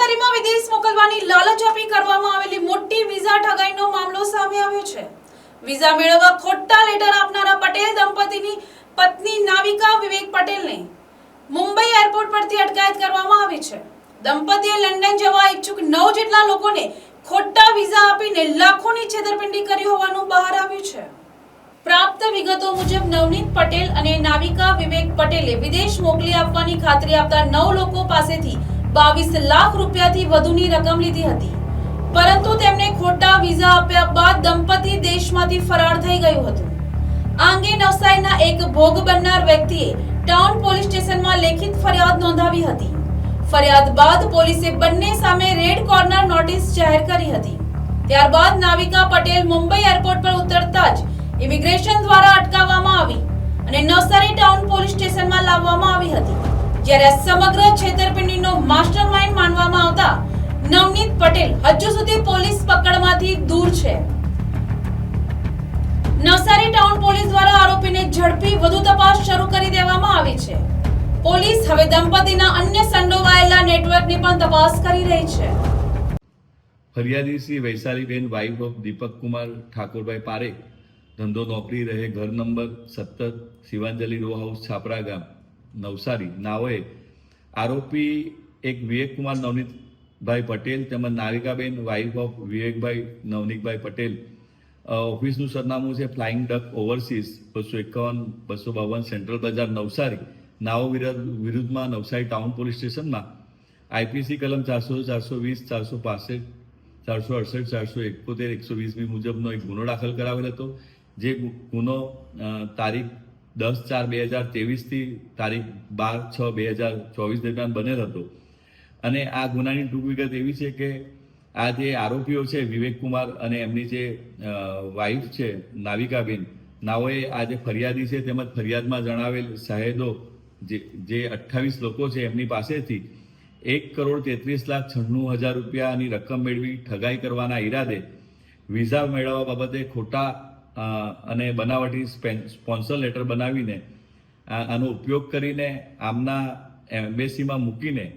નવસારીમાં વિદેશ મોકલવાની લાલચ આપી કરવામાં આવેલી મોટી વિઝા ઠગાઈનો મામલો સામે આવ્યો છે. વિઝા મેળવવા ખોટા લેટર આપનારા પટેલ દંપતીની પત્ની નાવિકા વિવેક પટેલને મુંબઈ એરપોર્ટ પરથી અટકાયત કરવામાં આવી છે. દંપતીએ લંડન જવા ઈચ્છુક નવ જેટલા લોકોને ખોટા વિઝા આપીને લાખોની છેતરપિંડી કરી હોવાનું બહાર આવ્યું છે. પ્રાપ્ત વિગતો મુજબ નવનીત પટેલ અને નાવિકા વિવેક પટેલે વિદેશ મોકલી આપવાની ખાતરી આપતા નવ લોકો પાસેથી બાવીસ લાખ રૂપિયાથી વધુની રકમ લીધી હતી. પરંતુ તેમને ખોટા વિઝા આપ્યા બાદ દંપતી દેશમાંથી ફરાર થઈ ગયું હતું. આ અંગે નવસારીના એક ભોગ બનનાર વ્યક્તિએ ટાઉન પોલીસ સ્ટેશનમાં લેખિત ફરિયાદ નોંધાવી હતી. ફરિયાદ બાદ પોલીસે બંને સામે રેડ કોર્નર નોટિસ જાહેર કરી હતી. ત્યારબાદ નાવિકા પટેલ મુંબઈ એરપોર્ટ પર ઉતરતા જ ઇમિગ્રેશન દ્વારા અટકાવવામાં આવી અને નવસારી ટાઉન પોલીસ સ્ટેશનમાં લાવવામાં આવી હતી. જ્યારે સમગ્ર છેતરપિંડીનો માસ્ટરમાઇન્ડ માનવામાં આવતા નવનીત પટેલ હજુ સુધી પોલીસ પકડમાંથી દૂર છે. નવસારી ટાઉન પોલીસ દ્વારા આરોપીને ઝડપી વધુ તપાસ શરૂ કરી દેવામાં આવી છે. પોલીસ હવે દંપતીના અન્ય સંડોવાયેલા નેટવર્કની પણ તપાસ કરી રહી છે. ફરિયાદી શ્રી વૈશાલીબેન વાઇફ ઓફ દીપક કુમાર ઠાકોરભાઈ પારેખ, ધંધો નોકરી રહે ઘર નંબર સત્તર, શિવાંજલિ રો હાઉસ છાપરા ગામ. નવસારી. નાઓએ આરોપી એક વિવેકકુમાર નવનીતભાઈ પટેલ તેમજ નારિકાબેન વાઇફ ઓફ વિવેકભાઈ નવનીતભાઈ પટેલ ઓફિસનું સરનામું છે ફ્લાઇંગ ડક ઓવરસીઝ બસો એકાવન, બસો બાવન સેન્ટ્રલ બજાર નવસારી. નાઓ વિરુદ્ધ વિરુદ્ધમાં નવસારી ટાઉન પોલીસ સ્ટેશનમાં આઈપીસી કલમ ચારસો ચારસો વીસ, ચારસો પાસઠ, ચારસો અડસઠ, ચારસો એકોતેર, એકસો વીસમી મુજબનો એક ગુનો દાખલ કરાવેલ હતો. જે ગુનો તારીખ દસ ચાર બે હજાર ત્રેવીસથી તારીખ બાર છ બે હજાર ચોવીસ દરમિયાન બનેલ હતો. અને આ ગુનાની ટૂંક વિગત એવી છે કે આ જે આરોપીઓ છે, વિવેક કુમાર અને એમની જે વાઇફ છે, નાવિકાબેન, નાઓએ આ જે ફરિયાદી છે તેમજ ફરિયાદમાં જણાવેલ શહેદો, જે જે અઠ્ઠાવીસ લોકો છે એમની પાસેથી એક કરોડ તેત્રીસ લાખ છન્નું હજાર રૂપિયાની રકમ મેળવી ઠગાઈ કરવાના ઈરાદે વિઝા મેળવવા બાબતે ખોટા અને બનાવટી સ્પેન- સ્પોન્સર લેટર બનાવીને આનો ઉપયોગ કરીને આમના એમ્બેસીમાં મૂકીને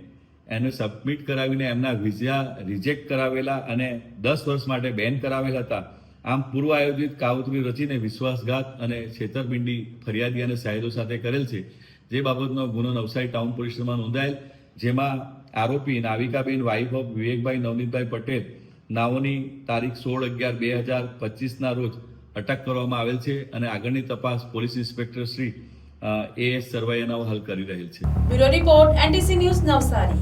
એને સબમિટ કરાવીને એમના વિઝા રિજેક્ટ કરાવેલા અને દસ વર્ષ માટે બેન કરાવેલા હતા. આમ પૂર્વ આયોજિત કાવતરી રચીને વિશ્વાસઘાત અને છેતરપિંડી ફરિયાદી અને સાહેદો સાથે કરેલ છે, જે બાબતનો ગુનો નવસારી ટાઉન પોલીસમાં નોંધાયેલ, જેમાં આરોપી નાવિકાબેન વાઇફ ઓફ વિવેકભાઈ નવનીતભાઈ પટેલ, નાઓની તારીખ સોળ અગિયાર બે હજાર પચીસના રોજ અટક કરવામાં આવેલ છે અને આગળની તપાસ police inspector Shri A S સરવૈયાનાઓ હાલ કરી રહેલ છે. Bureau report, NTC news Navsari.